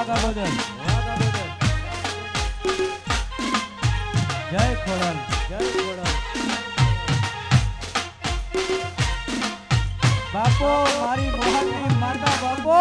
વાગા બદલ જય ખોડલ જય ખોડલ બાપો મારી મોહનની માતા બાપો.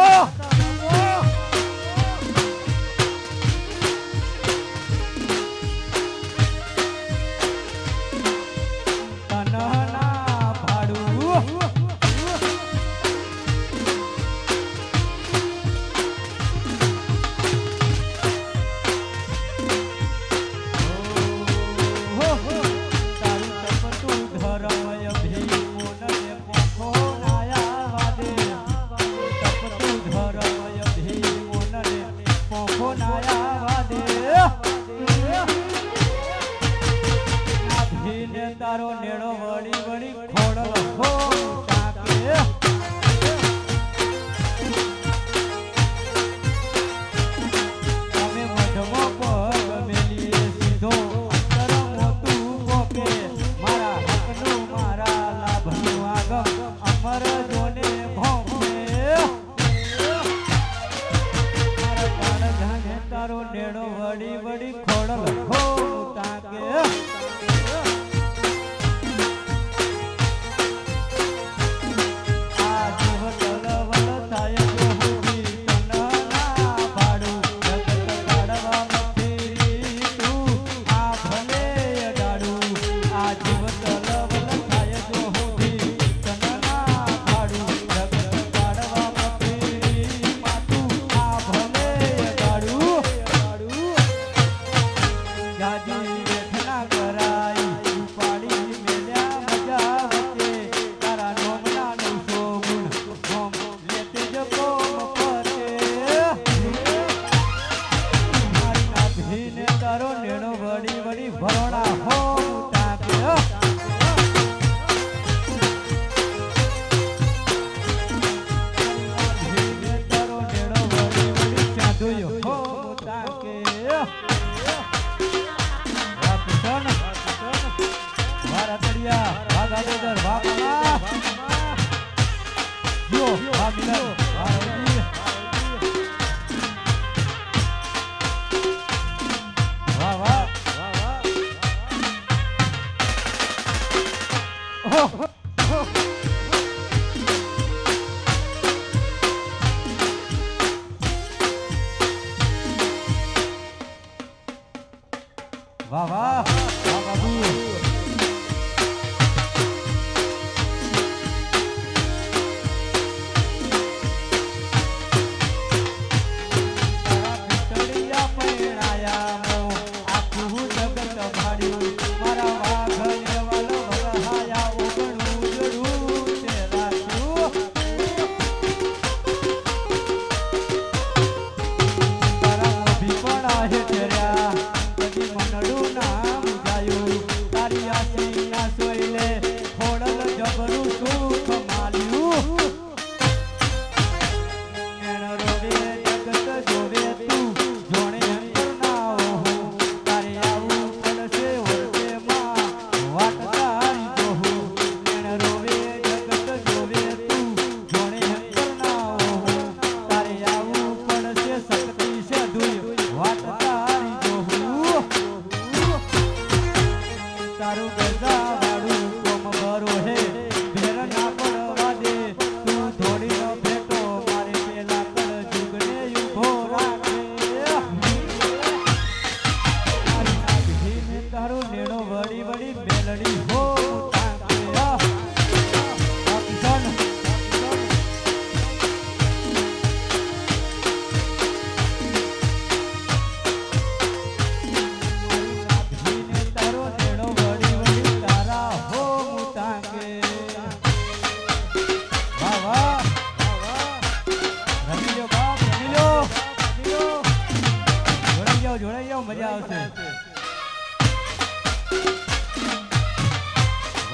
તારો નેણો વળી વળી ભરોડા હો ટાંક્યો ભાગા ભાગા ભાગા ભાગા ભાગા ભાગા ભાગા Oh.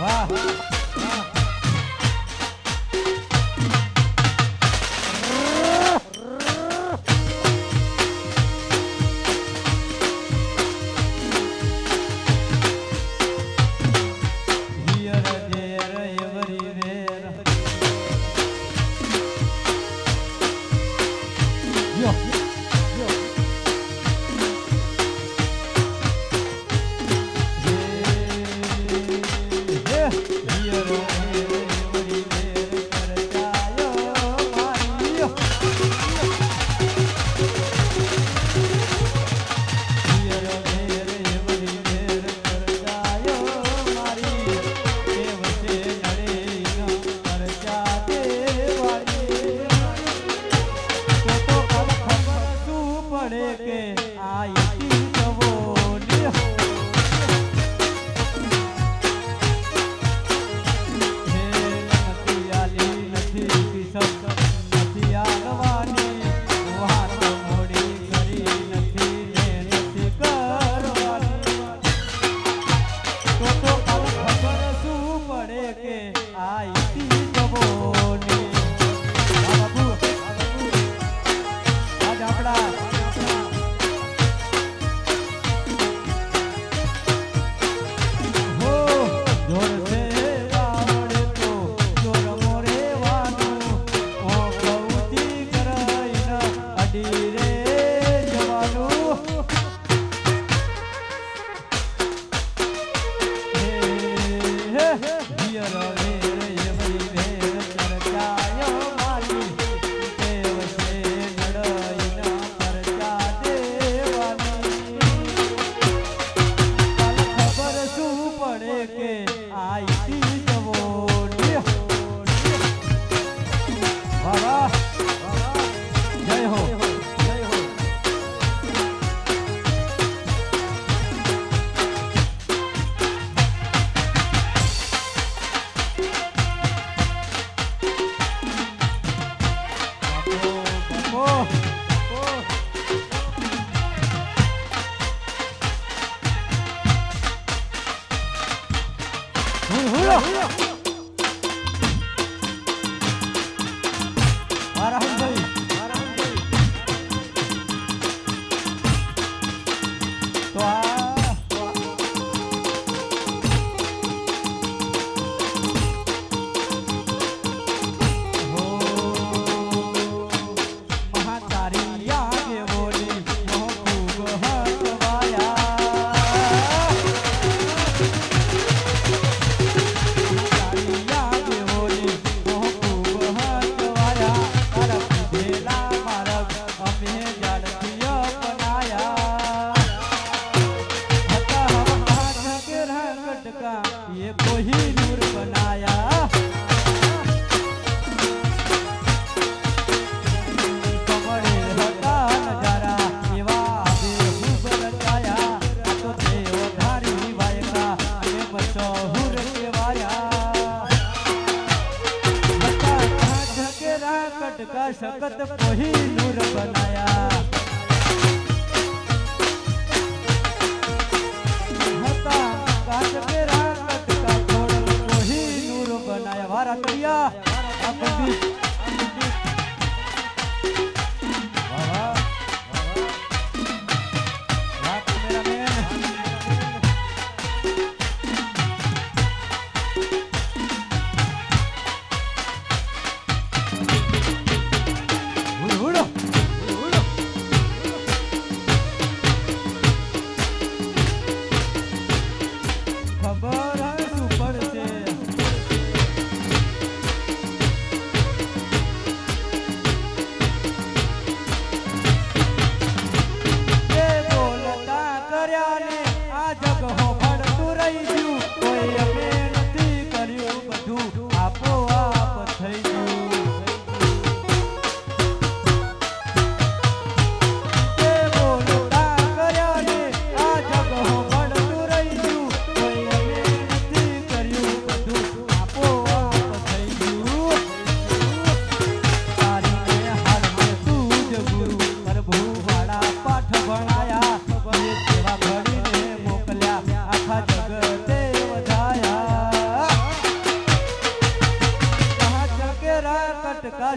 वाह પડે કે આ જવો 음, 흘러. 흘러. બનાયા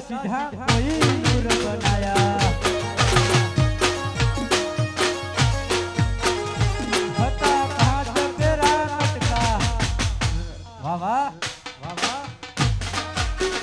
સીધા કોઈ બનાયા.